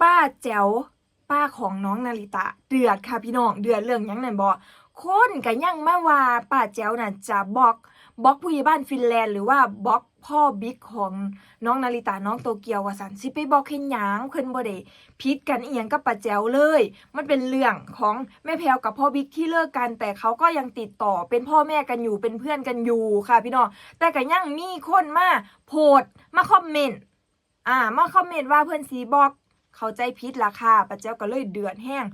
ป้าแจ๋วป้าของน้องนาริตะ เดือดค่ะพี่น้องเดือดเรื่องยังนันบ่คนก็ยังมาว่าป้าแจ๋วน่ะจะบล็อกบล็อกผู้ใหญ่บ้านฟินแลนด์หรือว่าบล็อกพ่อบิ๊กของน้องนาริตะน้องโตเกียวว่าสันสิไปบล็อกเฮ็ดหยังเพิ่นบ่ได้ผิดกันเอียงกับป้าแจ๋วเลย มันเป็นเรื่องของแม่แพรวกับพ่อบิ๊กที่เลิกกันแต่เขาก็ยังติดต่อเป็นพ่อแม่กันอยู่เป็นเพื่อนกันอยู่ค่ะพี่น้องแต่ก็ยังมีคนมาโพสต์มาคอมเมนต์อ่ามาคอมเมนต์ว่าเพื่อนสีบอก เข้าใจผิดราคาป้าเจ้าก็เลยเดือดแห้ง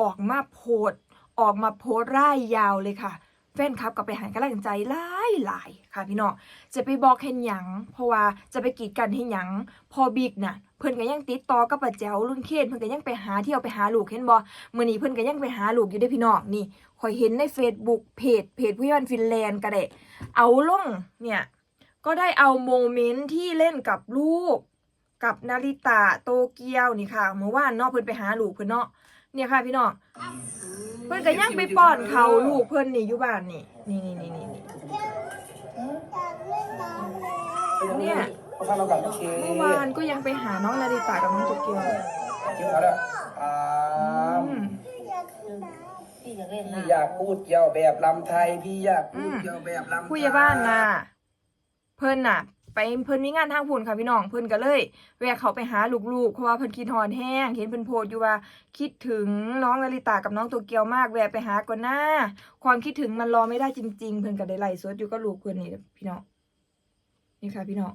ออกมาโพสต์ออกมาโพสต์ร่ายยาวเลยค่ะแฟนคลับก็ไปหันกำลังใจหลายหลายค่ะพี่น้องจะไปบอกเห็นหยังเพราะว่าจะไปกีดกันเห็นหยังพอบิ๊กน่ะเพิ่อนก็ยังติดต่อกับป้าแจ๋วรุ่นเคนเพิ่อนก็ยังไปหาเที่ยวไปหาลูกเห็นบ่มื้อนี้เพิ่อนก็ยังไปหาลูกอยู่เด้พี่น้องนี่ข่อยเห็นใน Facebook เพจเพจผู้ยอนฟินแลนด์ก็ได้เอาลงเนี่ยก็ได้เอาโมเมนต์ที่เล่นกับลูก กับนาริตะโตเกียวนี่ค่ะ เมื่อวานเนาะเพิ่นไปหาลูกเพิ่นเนาะเนี่ยค่ะพี่น้องเพิ่นก็ยังไปป้อนเขาลูกเพิ่นนี่อยู่บ้านนี่นี่นี่นี่นี่เนี่ยเมื่อวานก็ยังไปหาน้องนาริตะกับน้องโตเกียวกินเขาด้วอ่ามพี่อยากเล่นพี่นะอยากพูดเกี่ยวแบบลำไทยพี่อยากพูดเกี่ยวแบบลำไทยผู้ใหญ่บ้านน่ะ เพิ่นน่ะ ไปเพิ่นมีงานทางพุ่นค่ะพี่น้องเพิ่นก็เลยแวะเขาไปหาลูกๆเพราะว่าเพิ่นคิดฮอดแห้งเห็นเพิ่นโพสต์อยู่ว่าคิดถึงน้องนาริตากับน้องโตเกียวมากแวะไปหาก่อนหน้า ความคิดถึงมันรอไม่ได้จริง ๆ เพิ่นก็ได้ไล่สดอยู่กับลูกเพิ่นนี่พี่น้องนี่ค่ะพี่น้อง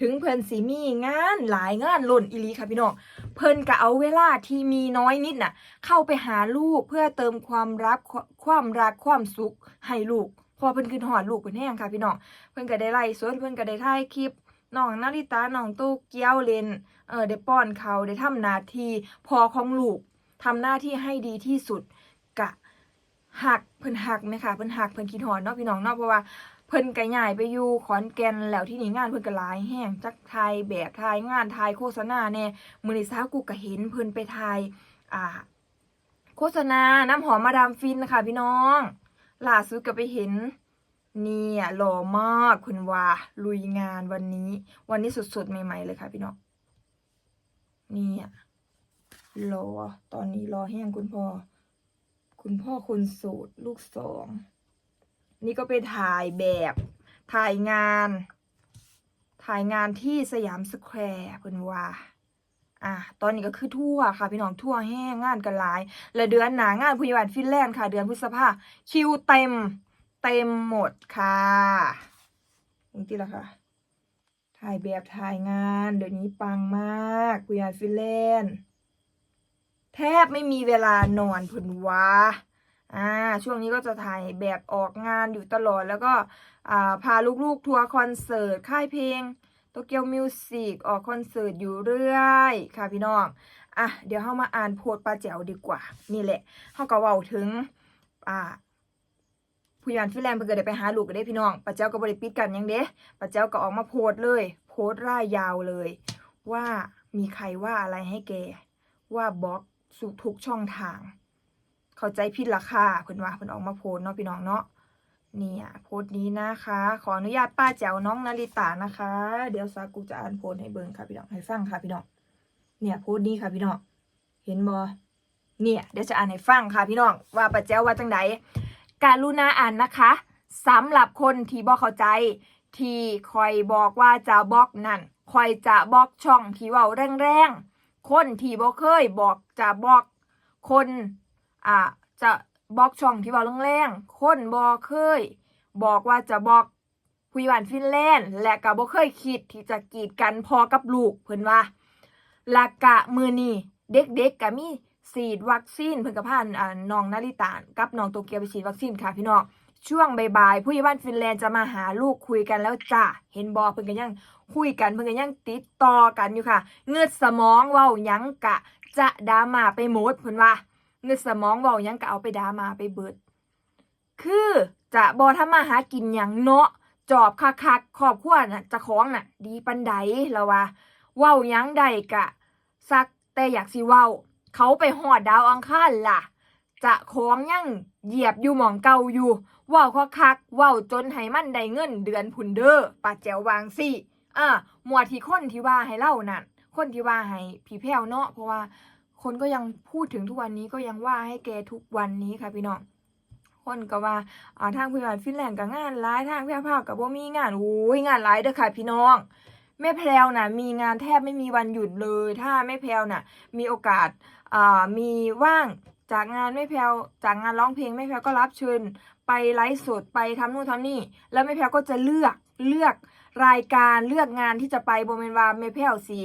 ถึงเพิ่นสิมีงานหลายงานหล่นอีลีค่ะพี่น้องเพิ่นก็เอาเวลาที่มีน้อยนิดน่ะ เข้าไปหาลูกเพื่อเติมความรักความรักความสุขให้ลูก อเพิ่นคือหอดลูกเพิ่นแห้งค่ะพี่น้องเพิ่นก็ได้ไล่สวดเพิ่นก็ได้ถ่ายคลิปน้องนาริตาน้องโตเกี้ยวเลนเออได้ป้อนเขาได้ทำหน้าที่พอของลูกทำหน้าที่ให้ดีที่สุดกะหักเพิ่นหักไหมคะเพิ่นหักเพิ่นคิดฮอดเนาะพี่น้องเนาะเพราะว่าเพิ่นก็ย้ายไปอยู่ขอนแก่นแล้วที่นี่งานเพิ่นก็หลายแห้งจักถ่ายแบบถ่ายงานถ่ายโฆษณาแน่มื้อนี้สาวกูก็เห็นเพิ่นไปถ่ายอ่า โฆษณาน้ำหอมมาดามฟินนะคะพี่น้อง ล่าสุดก็ไปเห็น เนี่ยหล่อมากคุณว่าลุยงานวันนี้ วันนี้สดๆ ใหม่ๆเลยค่ะพี่น้องเนี่ยรอตอนนี้รอแห้งคุณพ่อ คุณพ่อคนสูตรลูกสอง นี่ก็ไปถ่ายแบบ ถ่ายงาน ถ่ายงานที่สยามสแควร์คุณว่า อะตอนนี้ก็คือทั่วค่ะ พี่น้องทั่วแห้งงานกันหลาย และเดือนหนางานพยาบาลฟินแลนด์ค่ะ เดือนพฤษภาคิวเต็มเต็มหมดค่ะนี่ที่ละค่ะถ่ายแบบถ่ายงานเดี๋ยวนี้ปังมากพยาบาลฟินแลนด์แทบไม่มีเวลานอนผนวะอ่าช่วงนี้ก็จะถ่ายแบบออกงานอยู่ตลอดแล้วก็อ่าพาลูกๆทัวร์คอนเสิร์ตค่ายเพลง โตเกียวมิวสิกออกคอนเสิร์ตอยู่เรื่อยค่ะพี่น้อง อะ เดี๋ยวเข้ามาอ่านโพสป้าแจ๋วดีกว่า นี่แหละเขาก็เว้าถึง อ่าผู้ยานฟิแลนด์เพิ่นก็ได้ไปหาลูกกันเด้พี่น้องป้าแจ๋วก็บ่ได้ปิดกันยังเด้ป้าแจ๋วก็ออกมาโพสเลย โพสร่ายยาวเลย ว่ามีใครว่าอะไรให้แก ว่าบล็อกสุทุกช่องทาง เข้าใจผิดราคาเพิ่นว่าเพิ่นออกมาโพสเนาะพี่น้องเนาะ เนี่ยโพสต์นี้นะคะ ขออนุญาตป้าแจ๋วน้องนาริตานะคะ เดี๋ยวซากุจะอ่านโพสต์ให้เบิ่งค่ะพี่น้องให้ฟังค่ะพี่น้องเนี่ยโพสต์นี้ค่ะพี่น้องเห็นบ่เนี่ยเดี๋ยวจะอ่านให้ฟังค่ะพี่น้องว่าป้าแจ๋วว่าจังไดการุณาอ่านนะคะสำหรับคนที่บ่เข้าใจที่คอยบอกว่าจะบล็อกนั่นคอยจะบล็อกช่องที่ว้าแรงๆคนที่บ่เคยบอกจะบล็อกคนอ่าจะ บอกช่องที่เว่าแรงๆคนบ่เคย บอกว่าจะบอกผู้ยานฟินแลนด์ และก็บ่เคยคิดที่จะกีดกันพอกับลูกเพิ่นว่าลวกะมือนี้เด็กๆก็มีฉีดวัคซีนเพิ่นก็พาอ่าน้องนาริตากับน้องโตเกียวไปฉีดวัคซีนค่ะพี่น้องช่วงบ่ายๆผู้ใหญ่บ้านฟินแลนด์จะมาหาลูกคุยกันแล้วจ้ะเห็นบอเพิ่นก็ยังคุยกันเพิ่นก็ยังติดต่อกันอยู่ค่ะ เงือดสมองเว้าหยังกะ จะดราม่าไปหมดเพิ่นว่า เงือดสมองเว้ายังก็เอาไปดรามาไปเบิด คือจะบอทำมาหากินอย่างเนาะจอบคักๆครอบครัวน่ะจะของน่ะ ดีปันใดแล้วว่าเว้ายังใดกะซักแต่อยากสิเว้า เขาไปหอดดาวอังคารล่ะ จะของยังเหยียบอยู่หมองเก่าอยู่เว้าคักๆเว้าจนให้มันได้เงินเดือนพุนเด้อปาแจววางสิอ่าหมวดที่คนที่ว่าให้เล่านั่นคนที่ว่าให้ผีแพ้วเนาะเพราะว่า คนก็ยังพูดถึงทุกวันนี้ก็ยังว่าให้แกทุกวันนี้ค่ะพี่น้องคนก็ว่าอ่าทางผู้ใหญ่ฟินแลนด์ก็งานหลายทางแพร่ภาคก็บ่มีงานโอ้ยงานหลายเด้อค่ะพี่น้องแม่แพรวน่ะมีงานแทบไม่มีวันหยุดเลย ถ้าแม่แพรวน่ะมีโอกาสอ่ามีว่างจากงานแม่แพรวจากงานร้องเพลงแม่แพรวก็รับเชิญไปไลฟ์สดไปทำนู่นทำนี่ แล้วแม่แพรวก็จะเลือกเลือกรายการเลือกงานที่จะไปโบ่แม่นวาแม่แพรวสิ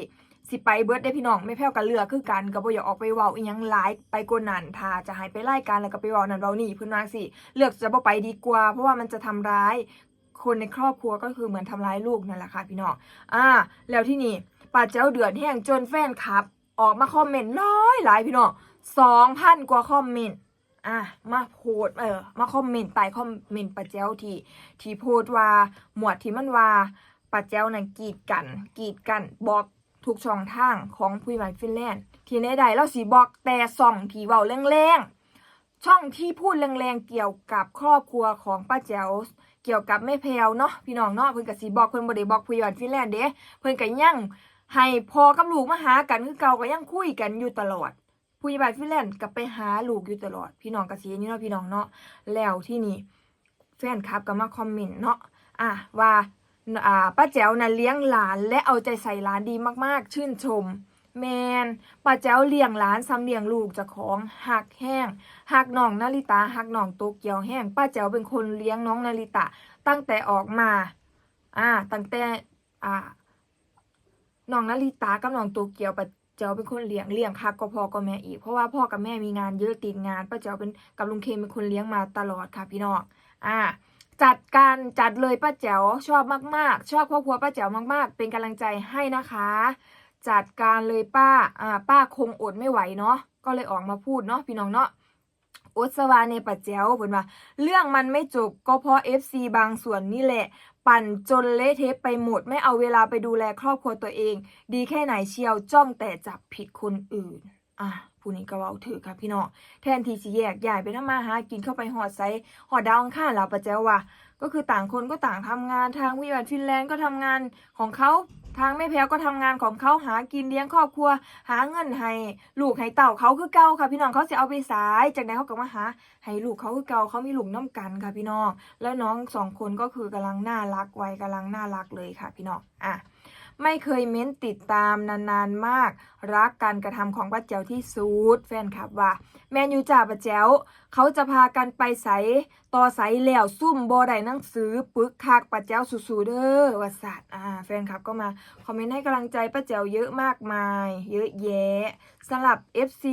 สิไปเบิร์ดได้พี่น้องแม่แพรวก็เลือกคือกันก็บ่อยากออกไปเว้าอีหยังหลายไปกว่านั้นถ้าจะให้ไปรายการแล้วก็ไปเว้านั่นเว้านี่เพิ่นว่าสิเลือกจะบ่ไปดีกว่า เพราะว่ามันจะทำร้ายคนในครอบครัวก็คือเหมือนทำร้ายลูกนั่นแหละค่ะพี่น้องอ่า แล้วที่นี่ป้าเจ้าเดือดแห้งจนแฟนคลับ ออกมาคอมเมนต์ร้อยหลายพี่น้องสองพันกว่าคอมเมนต์อะมาโพสเออมาคอมเมนต์ใต้คอมเมนต์ป้าเจ้าที่ที่โพสว่าหมวดที่มันว่าป้าเจ้านั่นกีดกัน กีดกันบอก ทุกช่องทางของผู้ใหญ่ฟินแลนด์ที่ในใดเราสีบอกแต่ส่องที่เว้าแรงๆช่องที่พูดแรงๆเกี่ยวกับครอบครัวของป้าแจ๋วเกี่ยวกับแม่แพรวเนาะพี่น้องเนาะเพิ่นก็สิบอกเพิ่นบ่ได้บอกผู้ใหญ่ฟินแลนด์เด้เพิ่นก็ยังให้พอกับลูกมาหากันคือเก่าก็ยังคุยกันอยู่ตลอดผู้ใหญ่ฟินแลนด์ก็ไปหาลูกอยู่ตลอด พี่น้องก็สิอย่างนี้เนาะพี่น้องเนาะแล้วที่นี่แฟนคลับก็มาคอมเมนต์เนาะอะว่า อ่าป้าแจ๋วน่ะเลี้ยงหลานและเอาใจใส่หลานดีมากๆ ชื่นชม แมนป้าแจ๋วเลี้ยงหลานซ้ำเลี้ยงลูกจ้าของหักแห้งหักน้องนาริตาหักน้องโตเกียวแห้งป้าแจ๋วเป็นคนเลี้ยงน้องนาริตะ ตั้งแต่ออกมาอ่าตั้งแต่อ่าน้องนาริตากับน้องโตเกียวป้าเจ้าเป็นคนเลี้ยงเลี้ยงคักก็พ่อก็แม่อีกเพราะว่าพ่อกับแม่มีงานเยอะติดงานป้าเจ้าเป็นกับลุงเคมเป็นคนเลี้ยงมาตลอดค่ะพี่น้องอ่า จัดการจัดเลยป้าแจ๋วชอบมากๆ ชอบครอบครัวป้าแจ๋วมากๆ เป็นกำลังใจให้นะคะ จัดการเลยป้าอ่าป้าคงอดไม่ไหวเนาะก็เลยออกมาพูดเนาะพี่น้องเนาะอดสวาเนป้าแจ๋วเพิ่นว่า เรื่องมันไม่จบก็เพราะ FC บางส่วนนี่แหละ ปั่นจนเละเทะไปหมด ไม่เอาเวลาไปดูแลครอบครัวตัวเอง ดีแค่ไหนเชียวจ้องแต่จับผิดคนอื่น อะผู้นี้ก็เว้าถือค่ะพี่น้องแทนที่สิแยกย้ายไปทำมาหากินเข้าไปหอดไซหอดดาวอังคารแล้วปะแจ้วว่าก็คือต่างคนก็ต่างทำงานทางวิวัฒน์ฟินแลนด์ก็ทำงานของเขาทางแม่แพรวก็ทำงานของเขาหากินเลี้ยงครอบครัว หาเงินให้ลูกให้เต่าเขาคือเก่าค่ะ พี่น้องเขาจะเอาไปสายจากนั้นเขาก็มาหาให้ลูกเขาคือเก่าเขามีลูกน้ำกันค่ะพี่น้องแล้วน้องสองคนก็คือกำลังน่ารักไวัยกำลังน่ารักเลยค่ะ พี่น้องอะ ไม่เคยเม้นติดตามนานๆมาก รักการกระทำของป้าแจ๋วที่สุดแฟนคลับว่า แมนยูจ่าป้าแจ๋วเขาจะพากันไปใสต่อใสแล้วซุ่มโบได้หนังสือปึกคักป้าแจ๋วสู้ๆเด้อว่าสัตว์อ่าแฟนคลับก็มาคอมเมนต์ให้กำลังใจป้าแจ๋วเยอะมากมาย เยอะแยะสำหรับ FC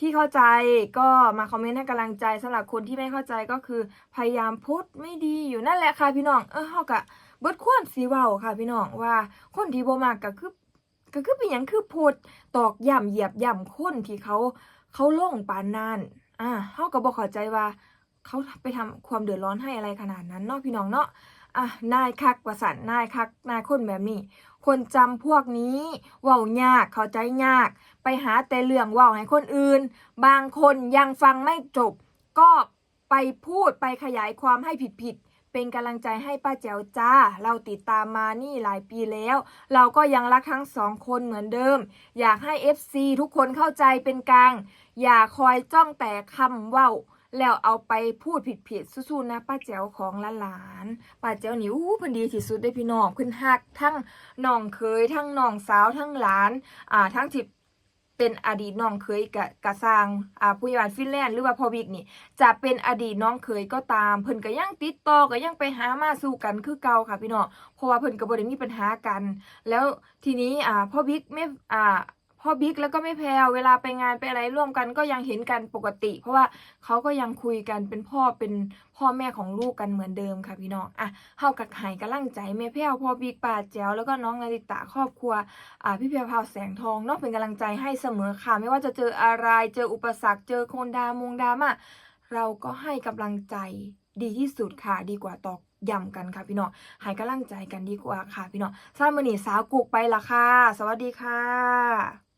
ที่เข้าใจก็มาคอมเมนต์ให้กำลังใจสำหรับคนที่ไม่เข้าใจก็คือ พยายามพูดไม่ดีอยู่นั่นแหละค่ะพี่น้อง เออเฮากะ เบิดความสีเว้าค่ะ พี่น้องว่าคนที่บ่มากก็คือก็คือเป็นหยังคือโพดตอกย่ำเหยียบย่ำคนที่เขาเขาลงปานนั้นอ่าเฮาก็บ่เข้าใจว่า เขาไปทำความเดือดร้อนให้อะไรขนาดนั้นเนาะพี่น้องเนาะอะนายคักประสันนายคักนายคนแบบนี้ คนจำพวกนี้เว้ายากเข้าใจยาก ไปหาแต่เรื่องเว่าให้คนอื่น บางคนยังฟังไม่จบ ก็ไปพูดไปขยายความให้ผิดๆ เป็นกำลังใจให้ป้าแจ๋วจ้า เราติดตามมานี่หลายปีแล้ว เราก็ยังรักทั้งสองคนเหมือนเดิม อยากให้ FC ทุกคนเข้าใจเป็นกลาง อย่าคอยจ้องแต่คำว้าแล้วเอาไปพูดผิดๆสู้ๆนะป้าแจ๋วของหลานๆป้าแจ๋วนี่อู้พิ่นดีที่สุดได้พี่น้องเพิ่นฮักทั้งน้องเคยทั้งน้องสาวทั้งหลาน อ่าทั้งที่ เป็นอดีตน้องเคยกะกะสร้างอ่าผู้ใหญ่บ้านฟินแลนด์หรือว่าพอวิกนี่ จะเป็นอดีตน้องเคยก็ตาม เพิ่นก็ยังติดต่อก็ยังไปหามาสู่กันคือเก่าค่ะพี่น้องเพราะว่าเพิ่นก็บ่ได้มีปัญหากัน แล้วทีนี้อ่าพอบิ๊กไม่อ่า พ่อบิ๊กแล้วก็ไม่แพรวเวลาไปงานไปอะไรร่วมกันก็ยังเห็นกันปกติ เพราะว่าเขาก็ยังคุยกันเป็นพ่อเป็นพ่อแม่ของลูกกันเหมือนเดิมค่ะพี่น้องอะเฮากับไห้กำลังใจแม่แพรวพ่อบิ๊กป้าแจ๋วแล้วก็น้องนาริตะครอบครัวอ่าพี่เพียวพาวแสงทองเนาะเป็นกำลังใจให้เสมอค่ะ ไม่ว่าจะเจออะไรเจออุปสรรคเจอโคนดามงดาม่าเราก็ให้กำลังใจดีที่สุดค่ะดีกว่าตอกย้ำกันค่ะพี่น้องให้กำลังใจกันดีกว่าค่ะพี่น้องสร้างมือหนีสาวกุกไปละค่ะ สวัสดีค่ะ